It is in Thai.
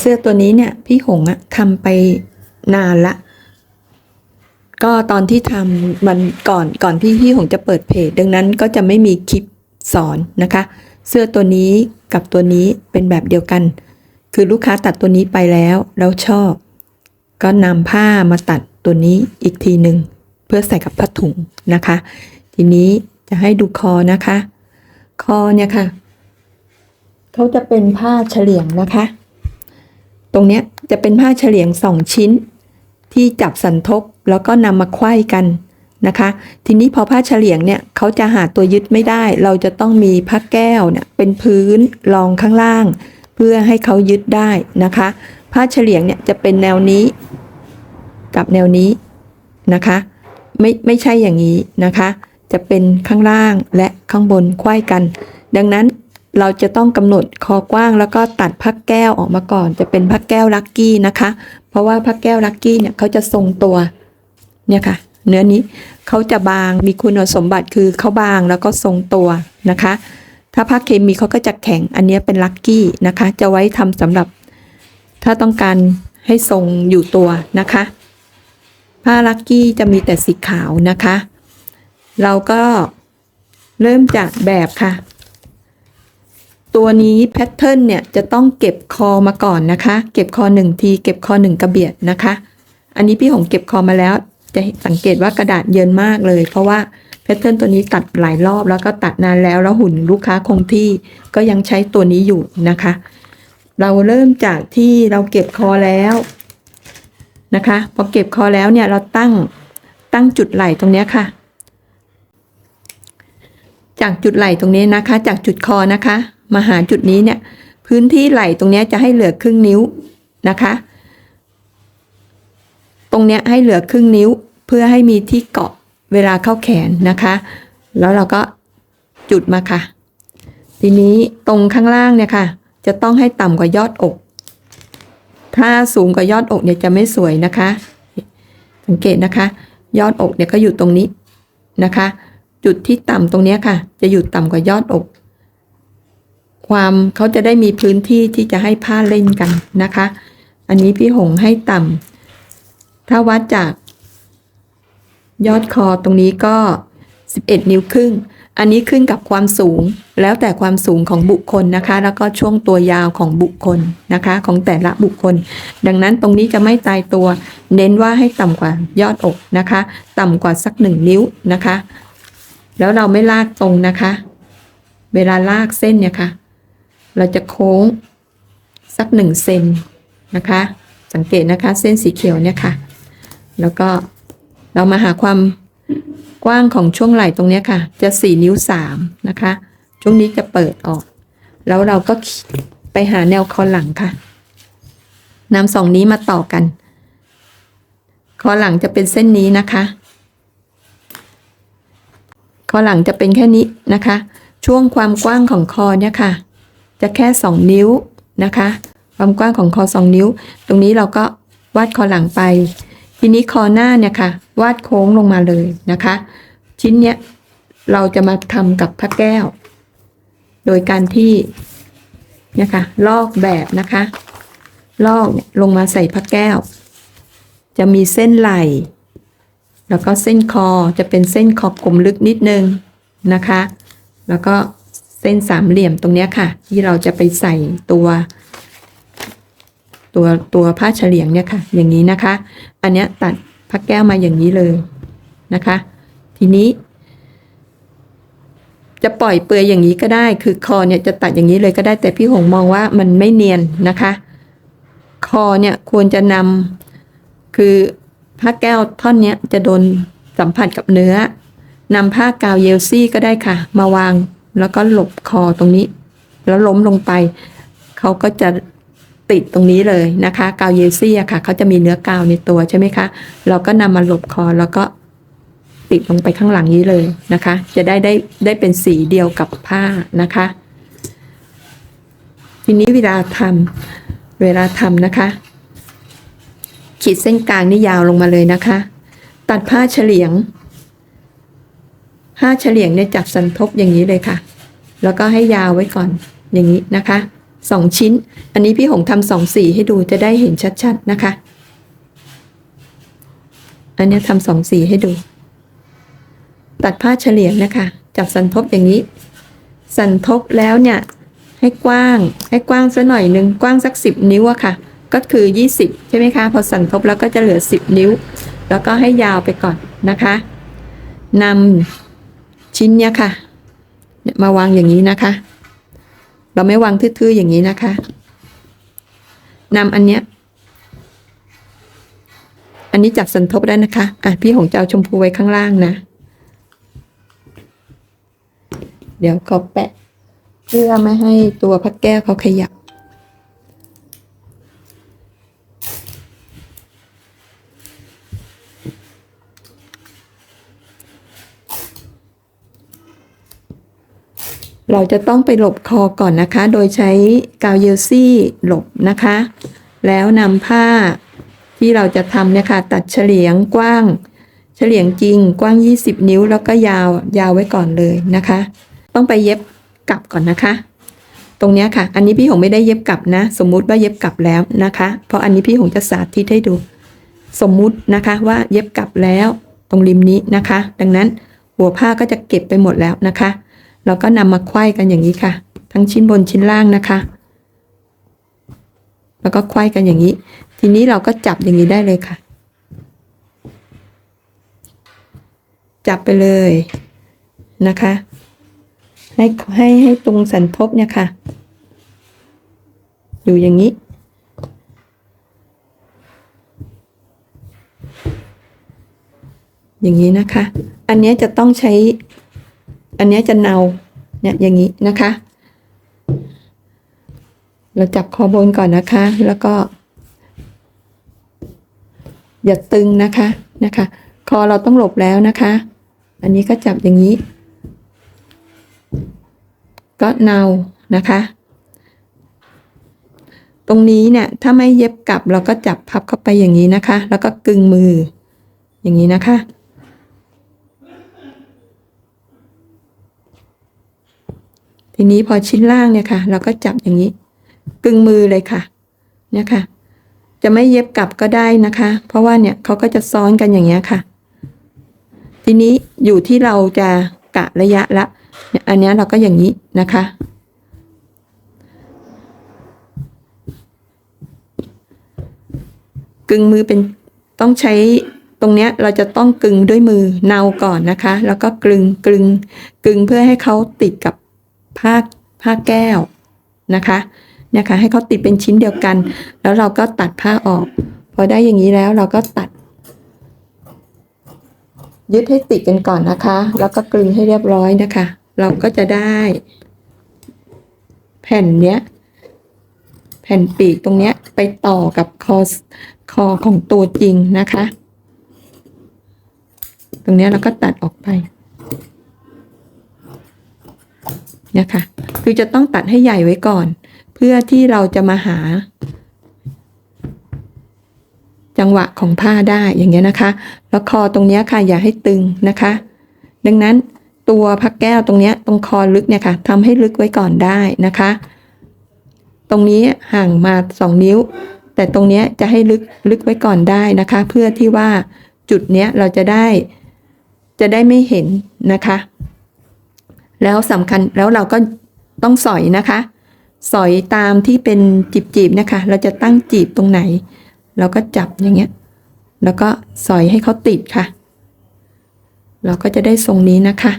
เสื้อตัวนี้เนี่ยพี่หงอะทำไปนานละ ก็ตอนที่ทำมันก่อนก่อนที่พี่หงจะเปิดเพจ ดังนั้นก็จะไม่มีคลิปสอนนะคะ เสื้อตัวนี้กับตัวนี้เป็นแบบเดียวกัน คือลูกค้าตัดตัวนี้ไปแล้วแล้วชอบ ก็นำผ้ามาตัดตัวนี้อีกทีหนึ่งเพื่อใส่กับผ้าถุงนะคะ ทีนี้จะให้ดูคอนะคะ คอเนี่ยค่ะเขาจะเป็นผ้าเฉลียงนะคะ ตรงนี้จะเป็นผ้าเฉลียงสองชิ้น ที่จับสันทบแล้วก็นำมาไขว้กันนะคะ ทีนี้พอผ้าเฉลียงเนี่ยเขาจะหาตัวยึดไม่ได้ เราจะต้องมีผ้าแก้วเนี่ยเป็นพื้นรองข้างล่าง เพื่อให้เขายึดได้นะคะ ผ้าเฉลียงเนี่ยจะเป็นแนวนี้ กับแนวนี้นะคะ ไม่ไม่ใช่อย่างนี้นะคะ จะเป็นข้างล่างและข้างบนไขว้กัน ดังนั้น เราจะต้องกำหนดคอกว้างแล้วก็ตัดพักแก้วออกมาก่อน จะเป็นพักแก้วลักกี้นะคะ เพราะว่าพักแก้วลักกี้เนี่ยเขาจะทรงตัวเนี่ยค่ะ เนื้อนี้เขาจะบางมีคุณสมบัติคือเขาบางแล้วก็ทรงตัวนะคะ ถ้าพักเคมีเขาก็จะแข็งอันนี้เป็นลักกี้นะคะ จะไว้ทำสำหรับ ถ้าต้องการให้ทรงอยู่ตัวนะคะ ผ้าลักกี้จะมีแต่สีขาวนะคะ เราก็เริ่มจากแบบค่ะ ตัวนี้แพทเทิร์นเนี่ยจะต้องเก็บคอมาก่อนนะคะ เก็บคอหนึ่งทีเก็บคอหนึ่งกระเบียดนะคะ อันนี้พี่หงเก็บคอมาแล้ว จะสังเกตว่ากระดาษเยินมากเลย เพราะว่าแพทเทิร์นตัวนี้ตัดหลายรอบแล้วก็ตัดนานแล้วแล้วหุ่นลูกค้าคงที่ก็ยังใช้ตัวนี้อยู่นะคะ เราเริ่มจากที่เราเก็บคอแล้วนะคะพอเก็บคอแล้วเนี่ยเราตั้งตั้งจุดไหล่ตรงนี้ค่ะ จากจุดไหล่ตรงนี้นะคะ จากจุดคอนะคะ มาหาจุดนี้เนี่ย พื้นที่ไหล่ตรงเนี้ยจะให้เหลือครึ่งนิ้วนะคะ ตรงเนี้ยให้เหลือครึ่งนิ้วเพื่อให้มีที่เกาะเวลาเข้าแขนนะคะ แล้วเราก็จุดมาค่ะ ทีนี้ตรงข้างล่างเนี่ยค่ะ จะต้องให้ต่ำกว่ายอดอก ถ้าสูงกว่ายอดอกเนี่ยจะไม่สวยนะคะ สังเกตนะคะ ยอดอกเนี่ยก็อยู่ตรงนี้นะคะ จุดที่ต่ำตรงเนี้ยค่ะ จะอยู่ต่ำกว่ายอดอก ความเขาจะได้มีพื้นที่ที่จะให้ผ้าเล่นกันนะคะ อันนี้พี่หงให้ต่ำถ้าวัดจาก ยอดคอตรงนี้ก็ 11 นิ้วครึ่ง อันนี้ขึ้นกับความสูงแล้วแต่ความสูงของบุคคลนะคะ แล้วก็ช่วงตัวยาวของบุคคลนะคะ ของแต่ละบุคคล ดังนั้นตรงนี้จะไม่ตายตัว เน้นว่าให้ต่ำกว่ายอดอกนะคะ ต่ำกว่าสักหนึ่งนิ้วนะคะ แล้วเราไม่ลากตรงนะคะ เวลาลากเส้นเนี่ยค่ะ เราจะโค้งสักหนึ่งเซนนะคะ สังเกตนะคะเส้นสีเขียวเนี่ยค่ะ แล้วก็เรามาหาความกว้างของช่วงไหล่ตรงนี้ค่ะ จะสี่นิ้วสามนะคะ ช่วงนี้จะเปิดออก แล้วเราก็ไปหาแนวคอหลังค่ะนำสองนี้มาต่อกัน คอหลังจะเป็นเส้นนี้นะคะ คอหลังจะเป็นแค่นี้นะคะ ช่วงความกว้างของคอเนี่ยค่ะ จะแค่ 2 นิ้วนะคะ ความกว้างของคอ 2 นิ้ว ตรงนี้เราก็วาดคอหลังไป ทีนี้คอหน้าเนี่ยค่ะ วาดโค้งลงมาเลยนะคะ ชิ้นเนี้ยเราจะมาทำกับพระแก้ว โดยการที่เนี่ยค่ะลอกแบบนะคะ ลอกลงมาใส่พระแก้ว จะมีเส้นไหล่ แล้วก็เส้นคอจะเป็นเส้นขอบกลมลึกนิดนึงนะคะ แล้วก็ เส้นสามเหลี่ยมตรงนี้ค่ะ ที่เราจะไปใส่ตัว ตัวตัวผ้าเฉลียงเนี่ยค่ะ อย่างนี้นะคะ อันเนี้ยตัดผ้าแก้วมาอย่างนี้เลยนะคะ ทีนี้ จะปล่อยเปลือยอย่างนี้ก็ได้ คือคอเนี่ยจะตัดอย่างนี้เลยก็ได้แต่พี่หงมองว่ามันไม่เนียนนะคะ คอเนี่ยควรจะนำคือผ้าแก้วท่อนเนี้ยจะโดนสัมผัสกับเนื้อนำผ้ากาวเยลซี่ก็ได้ค่ะ มาวาง แล้วก็หลบคอตรงนี้ แล้วล้มลงไป เขาก็จะติดตรงนี้เลยนะคะ กาวเยลซี่อะค่ะ เขาจะมีเนื้อกาวในตัวใช่ไหมคะ เราก็นำมาหลบคอแล้วก็ติดลงไปข้างหลังนี้เลยนะคะ จะได้ได้ได้เป็นสีเดียวกับผ้านะคะ ทีนี้เวลาทำเวลาทำนะคะ ขีดเส้นกลางนี่ยาวลงมาเลยนะคะ ตัดผ้าเฉลียง ผ้าเฉลียงเนี่ยจับสันทบอย่างนี้เลยค่ะ แล้วก็ให้ยาวไว้ก่อนอย่างนี้นะคะสองชิ้น อันนี้พี่หงทำสองสีให้ดูจะได้เห็นชัดๆนะคะ อันนี้ทำสองสีให้ดู ตัดผ้าเฉลียงนะคะ จับสันทบอย่างนี้ สันทบแล้วเนี่ยให้กว้างให้กว้างสักหน่อยหนึ่งกว้างสักสิบนิ้วอะค่ะ ก็คือยี่สิบใช่ไหมคะ พอสันทบแล้วก็จะเหลือสิบนิ้ว แล้วก็ให้ยาวไปก่อนนะคะนำ ชิ้นเนี้ยค่ะมาวางอย่างนี้นะคะ เราไม่วางทื่อๆอย่างนี้นะคะนำอันเนี้ย อันนี้จับสันทบได้นะคะ อะพี่หงจะเอาชมพูไว้ข้างล่างนะ เดี๋ยวก็แปะ เพื่อไม่ให้ตัวพัดแก้วเขาขยับ เราจะต้องไปหลบคอก่อนนะคะ โดยใช้กาวเยลซี่หลบนะคะ แล้วนำผ้าที่เราจะทำเนี่ยค่ะ ตัดเฉลียงกว้าง เฉลียงจริงกว้าง 20 นิ้วแล้วก็ยาวยาวไว้ก่อนเลยนะคะ ต้องไปเย็บกลับก่อนนะคะ ตรงเนี้ยค่ะ อันนี้พี่หงไม่ได้เย็บกลับนะ สมมุติว่าเย็บกลับแล้วนะคะ เพราะอันนี้พี่หงจะสาธิตให้ดู สมมุตินะคะว่าเย็บกลับแล้วตรงริมนี้นะคะ ดังนั้นหัวผ้าก็จะเก็บไปหมดแล้วนะคะ เราก็นำมาไขว้กันอย่างนี้ค่ะ ทั้งชิ้นบนชิ้นล่างนะคะ แล้วก็ไขว้กันอย่างนี้ ทีนี้เราก็จับอย่างนี้ได้เลยค่ะ จับไปเลยนะคะ ให้ให้ให้ตรงสันทบเนี่ยค่ะ อยู่อย่างนี้อย่างนี้นะคะ อันนี้จะต้องใช้ อันนี้จะเนาเนี่ยอย่างนี้นะคะ เราจับคอบนก่อนนะคะ แล้วก็ อย่าตึงนะคะนะคะ คอเราต้องหลบแล้วนะคะ อันนี้ก็จับอย่างนี้ ก็เนานะคะ ตรงนี้เนี่ยถ้าไม่เย็บกลับเราก็จับพับเข้าไปอย่างนี้นะคะ แล้วก็กึงมืออย่างนี้นะคะ ทีนี้พอชิ้นล่างเนี่ยค่ะ เราก็จับอย่างนี้ กึงมือเลยค่ะเนี่ยค่ะ จะไม่เย็บกลับก็ได้นะคะ เพราะว่าเนี่ยเขาก็จะซ้อนกันอย่างเงี้ยค่ะ ทีนี้อยู่ที่เราจะกะระยะละอันนี้เราก็อย่างนี้นะคะ กึงมือเป็นต้องใช้ตรงเนี้ยเราจะต้องกึงด้วยมือเนาก่อนนะคะ แล้วก็กลึงกลึงกึงเพื่อให้เขาติดกับ ผ้าผ้าแก้วนะคะเนี่ยค่ะให้เขาติดเป็นชิ้นเดียวกัน แล้วเราก็ตัดผ้าออก พอได้อย่างนี้แล้วเราก็ตัด ยึดให้ติดกันก่อนนะคะ แล้วก็กลึงให้เรียบร้อยนะคะ เราก็จะได้ แผ่นเนี้ย แผ่นปีกตรงเนี้ยไปต่อกับคอคอของตัวจริงนะคะ ตรงเนี้ยเราก็ตัดออกไป นะคะ คือจะต้องตัดให้ใหญ่ไว้ก่อน เพื่อที่เราจะมาหา จังหวะของผ้าได้อย่างเงี้ยนะคะ แล้วคอตรงเนี้ยค่ะอย่าให้ตึงนะคะ ดังนั้นตัวพักแก้วตรงเนี้ยตรงคอลึกเนี่ยค่ะทำให้ลึกไว้ก่อนได้นะคะ ตรงนี้ห่างมาสองนิ้ว แต่ตรงเนี้ยจะให้ลึกลึกไว้ก่อนได้นะคะ เพื่อที่ว่าจุดเนี้ยเราจะได้จะได้ไม่เห็นนะคะ แล้วสำคัญแล้วเราก็ต้องสอยนะคะ สอยตามที่เป็นจีบๆนะคะ เราจะตั้งจีบตรงไหน เราก็จับอย่างเงี้ย แล้วก็สอยให้เขาติดค่ะ เราก็จะได้ทรงนี้นะคะ